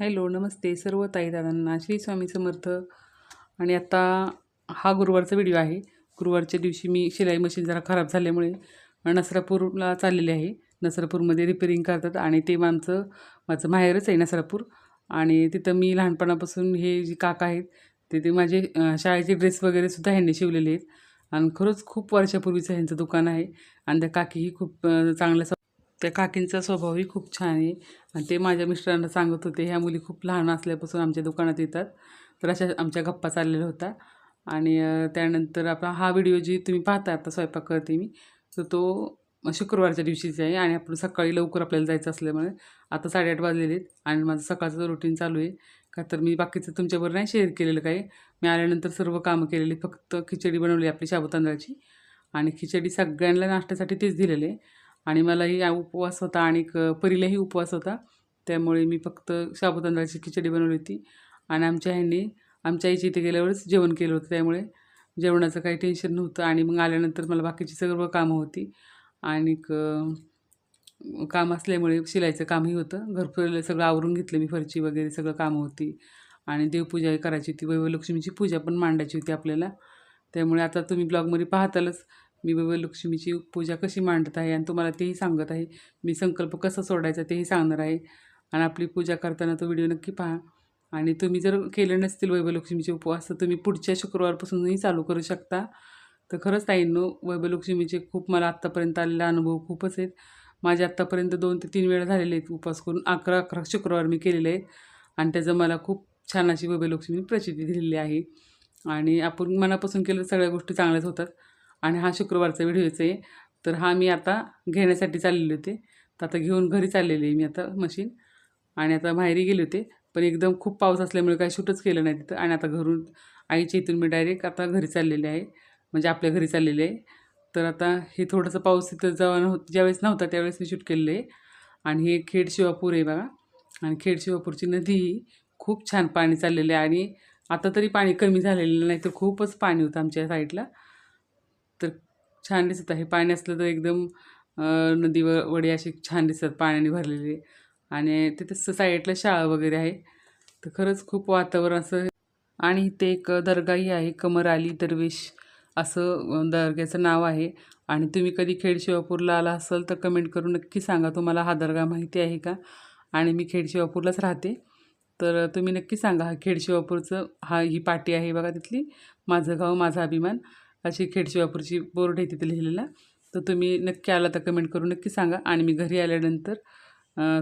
Hello नमस्ते सर्व ताई दादांना श्री स्वामी समर्थ. आणि आता हा गुरुवारचा व्हिडिओ आहे. गुरुवारच्या दिवशी मी शिलाई मशीन जरा खराब झाल्यामुळे नसरापूरला चाललेले आहे. नसरापूरमध्ये रिपेरिंग करतात आणि ते आमचं माझं माहेरच आहे नसरापूर. आणि तिथं मी लहानपणापासून हे जे काका आहेत ते ते माझे शाळेचे ड्रेस वगैरे सुद्धा ह्यांनी शिवलेले आहेत. आणि खरंच खूप वर्षापूर्वीचं ह्यांचं दुकान आहे. आणि त्या काकीही खूप चांगल्या त्या काकींचा स्वभावही खूप छान आहे. आणि ते माझ्या मिस्टरांना सांगत होते ह्या मुली खूप लहान असल्यापासून आमच्या दुकानात येतात. तर अशा आमच्या गप्पा चाललेल्या होता आणि त्यानंतर आपला हा व्हिडिओ जी तुम्ही पाहता आता स्वयंपाक करते मी तर तो शुक्रवारच्या दिवशीचा आहे आणि आपण सकाळी लवकर आपल्याला जायचं असल्यामुळे आता साडेआठ वाजलेले आहेत आणि माझं सकाळचं रुटीन चालू आहे. का तर मी बाकीचं तुमच्याबरोबर नाही शेअर केलेलं काही. मी आल्यानंतर सर्व कामं केलेली फक्त खिचडी बनवली आपली शाबू तांदळाची. आणि खिचडी सगळ्यांना नाश्त्यासाठी तेच दिलेलं. आहे आणि मलाही उपवास होता आणि परीलाही उपवास होता. त्यामुळे मी फक्त शाबू तांदळाची खिचडी बनवली होती. आणि आमच्या ह्यांनी आमच्या आईच्या इथे गेल्यावरच जेवण केलं होतं. त्यामुळे जेवणाचं काही टेन्शन नव्हतं. आणि मग आल्यानंतर मला बाकीची सर्व कामं होती. आणि काम असल्यामुळे शिलाईचं कामही होतं. घरपुर सगळं आवरून घेतलं मी फरची वगैरे सगळं कामं होती. आणि देवपूजाही करायची होती. वैभवलक्ष्मीची पूजा पण मांडायची होती आपल्याला. त्यामुळे आता तुम्ही ब्लॉगमध्ये पाहतालच. मी वैभवलक्ष्मीची पूजा कशी मांडत आहे आणि तुम्हाला तेही सांगत आहे. मी संकल्प कसा सोडायचा तेही सांगणार आहे. आणि आपली पूजा करताना तो व्हिडिओ नक्की पहा. आणि तुम्ही जर केले नसतील वैभवलक्ष्मीचे उपवास तर तुम्ही पुढच्या शुक्रवारपासूनही चालू करू शकता. तर खरंच ताईंनो वैभवलक्ष्मीचे खूप मला आत्तापर्यंत आलेला अनुभव खूपच आहेत. माझे आत्तापर्यंत दोन ते तीन वेळा झालेले आहेत उपवास करून. अकरा अकरा शुक्रवार मी केलेले आहेत. आणि त्याचं मला खूप छान अशी वैभवलक्ष्मी प्रचिती दिलेली आहे. आणि आपण मनापासून केलं सगळ्या गोष्टी चांगल्याच होतात. आणि हा शुक्रवारचा व्हिडिओचा आहे. तर हा मी आता घेण्यासाठी चाललेले होते. तर आता घेऊन घरी चाललेले आहे मी आता मशीन. आणि आता माहेरी गेले होते. पण एकदम खूप पाऊस असल्यामुळे काही शूटच केलं नाही तिथं. आणि आता घरून आईच्या इथून मी डायरेक्ट आता घरी चाललेले आहे. म्हणजे आपल्या घरी चाललेले आहे. तर आता हे थोडंसं पाऊस तिथं जवळ हो ज्यावेळेस नव्हता त्यावेळेस मी शूट केलेलं आहे. आणि हे खेड शिवापूर आहे बघा. आणि खेड शिवापूरची नदी ही खूप छान पाणी चाललेलं आहे. आणि आता तरी पाणी कमी झालेलं नाही तर खूपच पाणी होतं आमच्या साईडला छान दिसत आहे. पाणी असलं तर एकदम नदीवर नदी व छान दिसतात पाण्याने भरलेली. आणि तिथे साईडला शाळा वगैरे आहे. तर खरंच खूप वातावरण असं आणि इथे एक दर्गाही आहे कमर आली दरवेश असं दर्ग्याचं नाव आहे. आणि तुम्ही कधी खेड शिवापूरला आला असाल तर कमेंट करून नक्की सांगा. तुम्हाला हा दर्गा माहिती आहे का? आणि मी खेड शिवापूरलाच राहते. तर तुम्ही नक्की सांगा हा खेड शिवापूरचं हा ही पाटी आहे बघा तिथली. माझं गाव माझा अभिमान. अशी खेडशिवापूरची बोर्ड आहे तिथे लिहिलेला. तर तुम्ही नक्की आला तर कमेंट करून नक्की सांगा. आणि मी घरी आल्यानंतर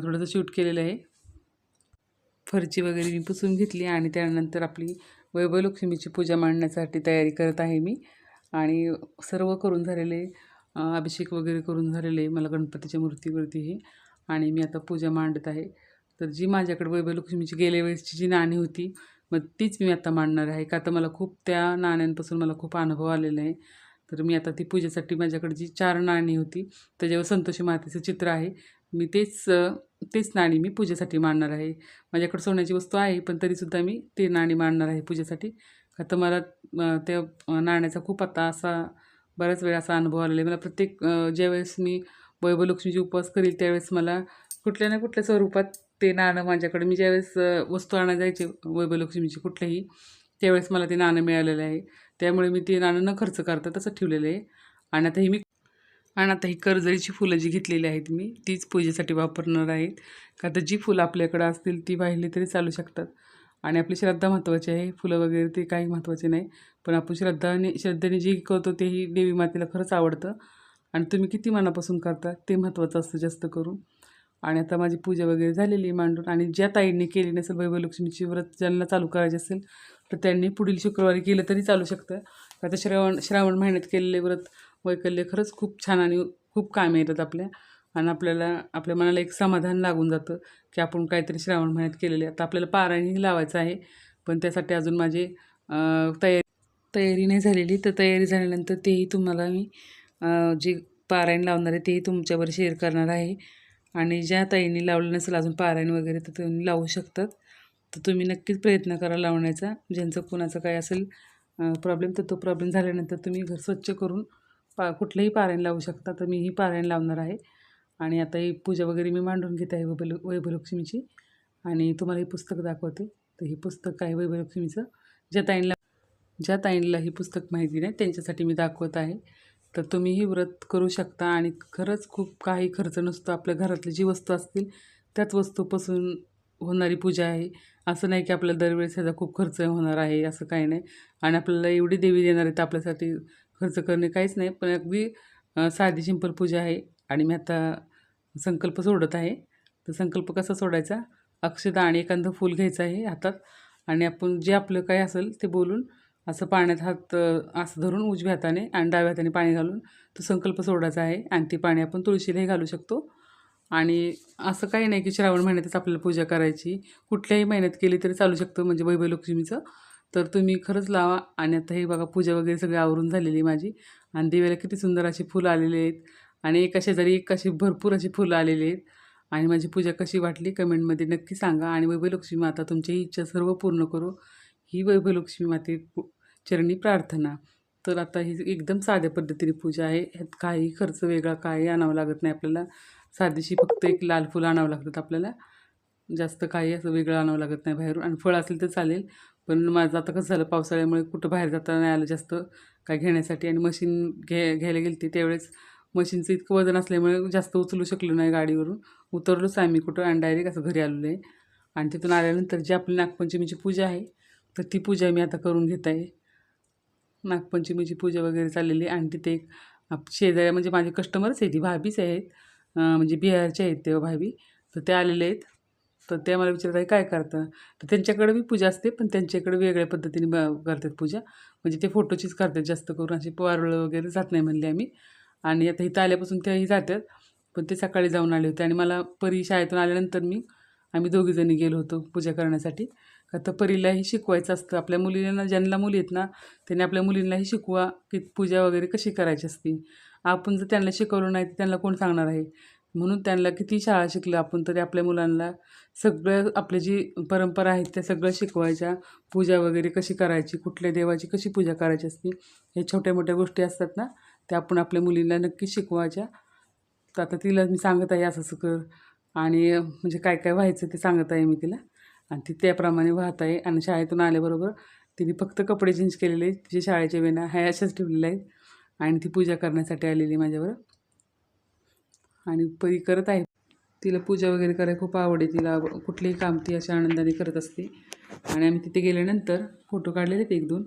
थोडंसं शूट केलेलं आहे. फरची वगैरे मी पुसून घेतली आणि त्यानंतर आपली वैभवलक्ष्मीची पूजा मांडण्यासाठी तयारी करत आहे मी. आणि सर्व करून झालेले अभिषेक वगैरे करून झालेले मला गणपतीच्या मूर्तीवरती हे. आणि मी आता पूजा मांडत आहे. तर जी माझ्याकडे वैभवलक्ष्मीची गेल्या वेळेसची जी नाणी होती मग तीच मी आता मांडणार आहे. का तर मला खूप त्या नाण्यांपासून मला खूप अनुभव आलेला आहे. तर मी आता ती पूजेसाठी माझ्याकडे जी चार नाणी होती त्याच्यावर संतोषी मातेचं चित्र आहे. मी तेच तेच नाणी मी पूजेसाठी मांडणार आहे. माझ्याकडे सोन्याची वस्तू आहे पण तरीसुद्धा मी ते नाणी मांडणार आहे पूजेसाठी. का तर मला त्या नाण्याचा खूप आता असा बऱ्याच वेळा असा अनुभव आलेला आहे. मला प्रत्येक ज्यावेळेस मी वैभवलक्ष्मीची उपवास करील त्यावेळेस मला कुठल्या ना कुठल्या स्वरूपात ते नाणं माझ्याकडे. मी ज्यावेळेस वस्तू आणा जायचे वैभवलक्ष्मीची कुठल्याही त्यावेळेस मला ते नाणं मिळालेलं आहे. त्यामुळे मी ते नाणं न खर्च करता तसं ठेवलेलं आहे. आणि आता ही मी आणि आता ही कर्जळीची फुलं जी घेतलेली आहेत मी तीच पूजेसाठी वापरणार आहेत का तर जी फुलं आपल्याकडं असतील ती वाहिली तरी चालू शकतात. आणि आपली श्रद्धा महत्त्वाची आहे. फुलं वगैरे ते काही महत्त्वाचे नाही. पण आपण श्रद्धाने श्रद्धेने जी करतो तेही देवी मातेला खरंच आवडतं. आणि तुम्ही किती मनापासून करता ते महत्त्वाचं असतं जास्त करून. आणि आता माझी पूजा वगैरे झालेली आहे मांडून. आणि ज्या ताईंनी केली नसेल वैभवलक्ष्मीची व्रत ज्यांना चालू करायचे असेल तर त्यांनी पुढील शुक्रवारी केलं तरी चालू शकतं. आता श्रावण श्रावण महिन्यात केलेले व्रत वैकल्य खरंच खूप छान आणि खूप कामे येतात आपल्या. आणि आपल्याला आपल्या मनाला एक समाधान लागून जातं की आपण काहीतरी श्रावण महिन्यात केलेले. आता आपल्याला पारायणही लावायचं आहे पण त्यासाठी अजून माझी तयारी तयारी नाही झालेली. तर तयारी झाल्यानंतर तेही तुम्हाला मी जे पारायण लावणार आहे तेही तुमच्यावर शेअर करणार आहे. आणि ज्या ताईंनी लावलं नसेल अजून पारायण वगैरे तर तुम्ही लावू शकतात. तर तुम्ही नक्कीच प्रयत्न करा लावण्याचा. ज्यांचं कुणाचं काय असेल प्रॉब्लेम तर तो प्रॉब्लेम झाल्यानंतर तुम्ही घर स्वच्छ करून पा कुठलंही पारायण लावू शकता. तर मी ही पारायण लावणार आहे. आणि आता ही पूजा वगैरे मी मांडून घेत आहे वैभल वैभलक्ष्मीची आणि तुम्हाला हे पुस्तक दाखवते. तर हे पुस्तक आहे वैभवलक्ष्मीचं. ज्या ताईंला ज्या ताईंला हे पुस्तक माहिती नाही त्यांच्यासाठी मी दाखवत आहे. तर तुम्हीही व्रत करू शकता आणि खरंच खूप काही खर्च नसतो. आपल्या घरातली जी वस्तू असतील त्याच वस्तूपासून होणारी पूजा आहे. असं नाही की आपल्याला दरवेळेस ह्याचा खूप खर्च होणार आहे असं काही नाही. आणि आपल्याला एवढी देवी देणार आहे तर आपल्यासाठी खर्च करणे काहीच नाही. पण अगदी साधी सिंपल पूजा आहे. आणि मी आता संकल्प सोडत आहे. तर संकल्प कसा सोडायचा? अक्षता आणि एखादं फूल घ्यायचं आहे हातात. आणि आपण जे आपलं काय असेल ते बोलून असं पाण्यात हात असं धरून उजव्या हाताने आणि डाव्या हाताने पाणी घालून तो संकल्प सोडायचा आहे आणि ते पाणी आपण तुळशीलाही घालू शकतो. आणि असं काही नाही की श्रावण महिन्यातच आपल्याला पूजा करायची. कुठल्याही महिन्यात केली तरी चालू शकतं म्हणजे वैभवलक्ष्मीचं. तर तुम्ही खरंच लावा आणि आता हे बघा पूजा वगैरे सगळी आवरून झालेली माझी. आणि देवीला किती सुंदर अशी फुलं आलेली आहेत. आणि एका शेजारी एक अशी भरपूर अशी फुलं आलेली आहेत. आणि माझी पूजा कशी वाटली कमेंटमध्ये नक्की सांगा. आणि वैभवलक्ष्मी माता तुमची इच्छा सर्व पूर्ण करू. ही वैभलक्ष्मी माते चरणी प्रार्थना. तर आता ही एकदम साध्या पद्धतीने पूजा आहे. ह्यात काही खर्च वेगळा काही आणावं लागत नाही आपल्याला. साधीशी फक्त एक लाल फुलं आणावं लागतात आपल्याला. जास्त काही असं वेगळं आणावं लागत नाही बाहेरून. आणि फळ असेल तर चालेल. पण माझं आता कसं झालं पावसाळ्यामुळे कुठं बाहेर जाता नाही आलं जास्त काय घेण्यासाठी. आणि मशीन घ्या घ्यायला गेली होती त्यावेळेस मशीनचं इतकं वजन असल्यामुळे जास्त उचलू शकलो नाही गाडीवरून. उतरलोच आम्ही कुठं आणि डायरेक्ट असं घरी आलेलो आहे. आणि तिथून आल्यानंतर जी आपली नागपंचमीची पूजा आहे तर ती पूजा मी आता करून घेत आहे. नागपंचमीची पूजा वगैरे चाललेली आहे. आणि तिथे एक आप शेजाऱ्या म्हणजे माझे कस्टमरच आहे ती भाभीच आहेत. म्हणजे बिहारचे आहेत तेव्हा भाभी. तर ते आलेले आहेत. तर ते मला विचारत आहे काय करतं? तर त्यांच्याकडे बी पूजा असते पण त्यांच्याकडे वेगळ्या पद्धतीने ब करतात पूजा. म्हणजे ते फोटोचीच करतात जास्त करून. अशी वारुळं वगैरे जात नाही म्हणले आम्ही. आणि आता इथं आल्यापासून तेही जातात. पण ते सकाळी जाऊन आले होते. आणि मला परी शाळेतून आल्यानंतर मी आम्ही दोघीजणी गेलो होतो पूजा करण्यासाठी. का तर परीलाही शिकवायचं असतं. आपल्या मुलींना ज्यांना मुली आहेत ना त्यांनी आपल्या मुलींनाही शिकवा की पूजा वगैरे कशी करायची असती. आपण जर त्यांना शिकवलं नाही तर त्यांना कोण सांगणार आहे? म्हणून त्यांना किती शाळा शिकलं आपण तरी आपल्या मुलांना सगळं आपली जी परंपरा आहेत त्या सगळं शिकवायच्या. पूजा वगैरे कशी करायची कुठल्या देवाची कशी पूजा करायची असती हे छोट्या मोठ्या गोष्टी असतात ना त्या आपण आपल्या मुलींना नक्की शिकवायच्या. तर आता तिला मी सांगत आहे असं असं कर. आणि म्हणजे काय काय व्हायचं ते सांगत आहे मी तिला. आणि ती त्याप्रमाणे वाहत आहे आणि शाळेतून आल्याबरोबर तिने फक्त कपडे चेंज केलेले आहेत. तिचे शाळेच्या वेणा ह्या अशाच ठेवलेल्या आहेत. आणि ती पूजा करण्यासाठी आलेली माझ्यावर. आणि परी करत आहे. तिला पूजा वगैरे करायला खूप आवड आहे. तिला कुठलेही काम ती अशा आनंदाने करत असते. आणि आम्ही तिथे गेल्यानंतर फोटो काढलेले आहेत एक दोन.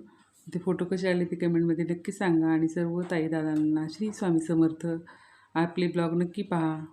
ते फोटो कसे आले ते कमेंटमध्ये नक्की सांगा. आणि सर्व ताई दादांना श्री स्वामी समर्थ. आपले ब्लॉग नक्की पहा.